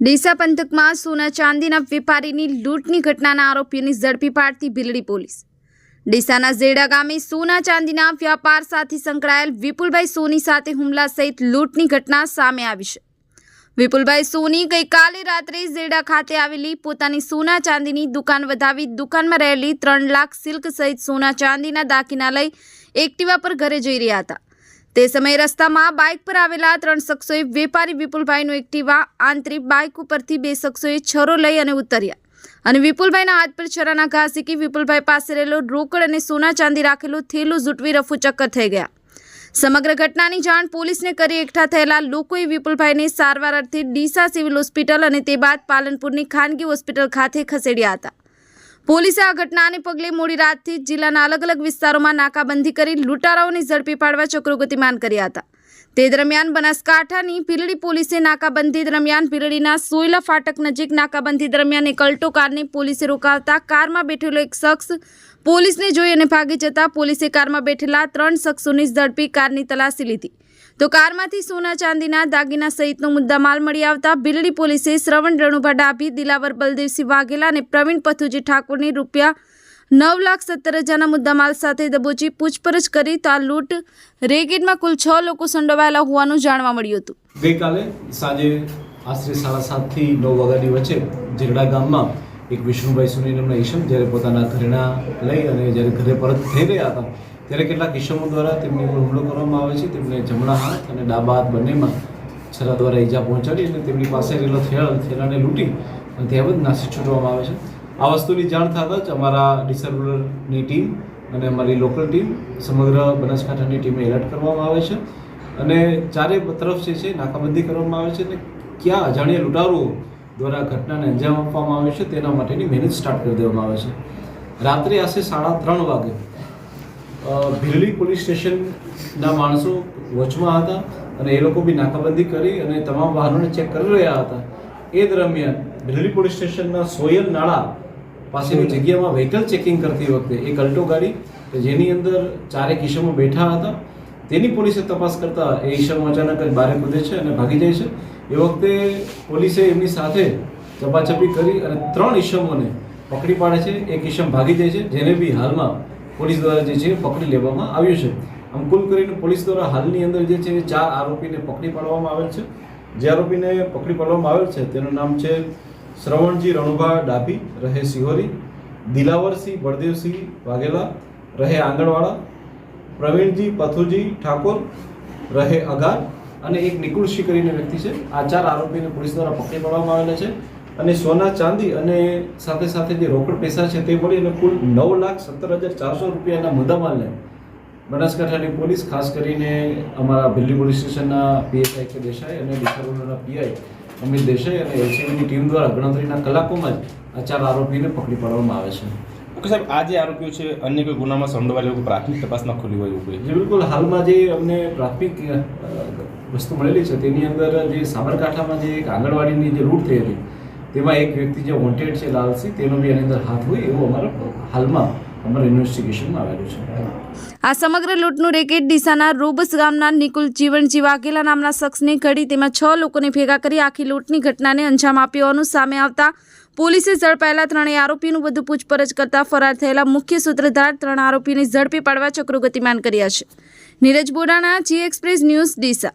ડીસા પંથકમાં સોના ચાંદીના વેપારીની લૂંટની ઘટનાના આરોપીઓની ઝડપી પાડતી ભીલડી પોલીસ. ડીસાના ઝેડા ગામે સોના ચાંદીના વ્યાપાર સાથે સંકળાયેલ વિપુલભાઈ સોની સાથે હુમલા સહિત લૂંટની ઘટના સામે આવી છે. વિપુલભાઈ સોની ગઈકાલે રાત્રે ઝેડા ખાતે આવેલી પોતાની સોના ચાંદીની દુકાન વધાવી દુકાનમાં રહેલી ત્રણ લાખ સિલ્ક સહિત સોના ચાંદીના દાગીના લઈ એક્ટિવા પર ઘરે જઈ રહ્યા હતા. તે સમયે રસ્તામાં બાઇક પર આવેલા ત્રણ શખ્સોએ વેપારી વિપુલભાઈનું એક્ટિવા આંતરિક બાઇક ઉપરથી બે શખ્સોએ છરો લઈ અને ઉતર્યા. અને વિપુલભાઈના હાથ પર છરાના ઘા સીકી વિપુલભાઈ પાસે રહેલો રોકડ અને સોના ચાંદી રાખેલું થેલું ઝૂંટવી રફુચક્કર થઈ ગયા. સમગ્ર ઘટનાની જાણ પોલીસને કરી એકઠા થયેલા લોકોએ વિપુલભાઈને સારવાર અર્થે ડીસા સિવિલ હોસ્પિટલ અને તે બાદ પાલનપુરની ખાનગી હોસ્પિટલ ખાતે ખસેડ્યા હતા. પોલીસે આ ઘટનાને પગલે મોડી રાતથી જિલ્લાના અલગ અલગ વિસ્તારોમાં નાકાબંધી કરી લૂંટારાઓને ઝડપી પાડવા ચક્રો ગતિમાન કર્યા હતા. તે દરમિયાન બનાસકાંઠાની ભીલડી પોલીસે નાકાબંધી દરમિયાન ભીલડીના સોયલા ફાટક નજીક નાકાબંધી દરમિયાન એક અલ્ટો કારને પોલીસે રોકાવતા કારમાં બેઠેલો એક શખ્સ પોલીસને જોઈ અને ભાગી જતા પોલીસે કારમાં બેઠેલા ત્રણ શખ્સોની ઝડપી કારની તલાશી લીધી. તો કારમાંથી સોના ચાંદીના દાગીના સહિતનો મુદ્દામાલ મળી આવતા ભીલડી પોલીસે શ્રવણ રણુભા ડાભી, દિલાવર બલદેવસિંહ વાઘેલા અને પ્રવીણ પથુજી ઠાકોરને રૂપિયા નવ લાખ સત્તર હજારના મુદ્દામાલ સાથે દબોચી પૂછપરછ કરી તો આ લૂંટ. રેકેટમાં કુલ છ લોકો સંડોવાયેલા હોવાનું જાણવા મળ્યું હતું. ગઈકાલે સાંજે આશરે સાડા સાતથી નવ વાગ્યાની વચ્ચે જીરડા ગામમાં એક વિષ્ણુભાઈ સુની નામના ઈશમ જ્યારે પોતાના ઘરેણા લઈ અને જ્યારે ઘરે પરત થઈ રહ્યા હતા ત્યારે કેટલાક ઇસમો દ્વારા તેમની ઉપર હુમલો કરવામાં આવે છે. તેમને જમણા હાથ અને ડાબા હાથ બંનેમાં છરા દ્વારા ઈજા પહોંચાડી અને તેમની પાસે રહેલો થેળ થેલાને લૂંટી અને ત્યાં જ નાસી છૂટવામાં આવે છે. આ વસ્તુની જાણ થતાં જ અમારા ડિસેબલરની ટીમ અને અમારી લોકલ ટીમ સમગ્ર બનાસકાંઠાની ટીમે એલર્ટ કરવામાં આવે છે અને ચારે તરફ જે છે નાકાબંધી કરવામાં આવે છે અને ક્યાં અજાણ્યા લૂંટારુઓ દ્વારા ઘટનાને અંજામ આપવામાં આવે છે તેના માટેની મહેનત સ્ટાર્ટ કરી દેવામાં આવે છે. રાત્રે આશરે સાડા ત્રણ વાગે ભીલડી પોલીસ સ્ટેશનના માણસો વચમાં હતા અને એ લોકો બી નાકાબંધી કરી અને તમામ વાહનોને ચેક કરી રહ્યા હતા. એ દરમિયાન ભીલડી પોલીસ સ્ટેશનના સોયલ નાળા પાસેની જગ્યામાં વ્હીકલ ચેકિંગ કરતી વખતે એક અલ્ટો ગાડી જેની અંદર ચારેક ઈસમો બેઠા હતા. તેની પોલીસે તપાસ કરતા એ ઈસમ અચાનક જ બારે કૂદે છે અને ભાગી જાય છે. એ વખતે પોલીસે એમની સાથે ચપાચપી કરી અને ત્રણ ઈસમોને પકડી પાડે છે. એક ઈસમ ભાગી જાય છે. જેને બી હાલમાં પોલીસ દ્વારા જે છે પકડી લેવામાં આવ્યું છે. આમ કુલ કરીને પોલીસ દ્વારા હાલની અંદર જે છે ચાર આરોપીને પકડી પાડવામાં આવેલ છે. જે આરોપીને પકડી પાડવામાં આવેલ છે, તેનું નામ છે શ્રવણજી રણુભા ડાભી, રહે સિહોરી, દિલાવરસિંહ બળદેવસિંહ વાઘેલા, રહે આંગણવાડા, પ્રવીણજી પથુજી ઠાકોર, રહે અગાર અને એક નિકુળશી કરીને વ્યક્તિ છે. આ ચાર આરોપીને પોલીસ દ્વારા પકડી પાડવામાં આવેલા છે. અને સોના ચાંદી અને સાથે સાથે જે રોકડ પૈસા છે તે મળી અને કુલ નવ લાખ સત્તર હજાર ચારસો રૂપિયાના મુદ્દામાલને બનાસકાંઠાની પોલીસ ખાસ કરીને અમારા ભીલડી પોલીસ સ્ટેશનના પીએસઆઈ કે દેસાઈ અને ડિસારોના પીઆઈ અમિત દેસાઈ અને એલસીબીની ટીમ દ્વારા ગણતરીના કલાકોમાં જ આ ચાર આરોપીને પકડી પાડવામાં આવે છે. ઓકે સાહેબ આ જે આરોપીઓ છે અન્ય કોઈ ગુનામાં સંડોવાયેલા લોકો પ્રાથમિક તપાસમાં ખુલી હોય એવું જે બિલકુલ. હાલમાં જે અમને પ્રાથમિક વસ્તુ મળેલી છે તેની અંદર જે સાબરકાંઠામાં જે એક આંગણવાડીની જે રૂટ થઈ હતી તેમાં એક વ્યક્તિ જે વોન્ટેડ છે લાલસિંહ તેનો બી એની અંદર હાથ હોય એવું અમારા હાલમાં આ સમગ્ર લૂંટનું રેકેટ ડીસાના રોબસ ગામના નિકુલ જીવણજી વાઘેલા નામના શખ્સને ઘડી તેમાં છ લોકોને ભેગા કરી આખી લૂંટની ઘટનાને અંજામ આપ્યો સામે આવતા પોલીસે ઝડપાયેલા ત્રણેય આરોપીનું વધુ પૂછપરછ કરતા ફરાર થયેલા મુખ્ય સૂત્રધાર ત્રણ આરોપીને ઝડપી પાડવા ચક્રો ગતિમાન કર્યા છે. Neeraj Bodana G express news Deesa.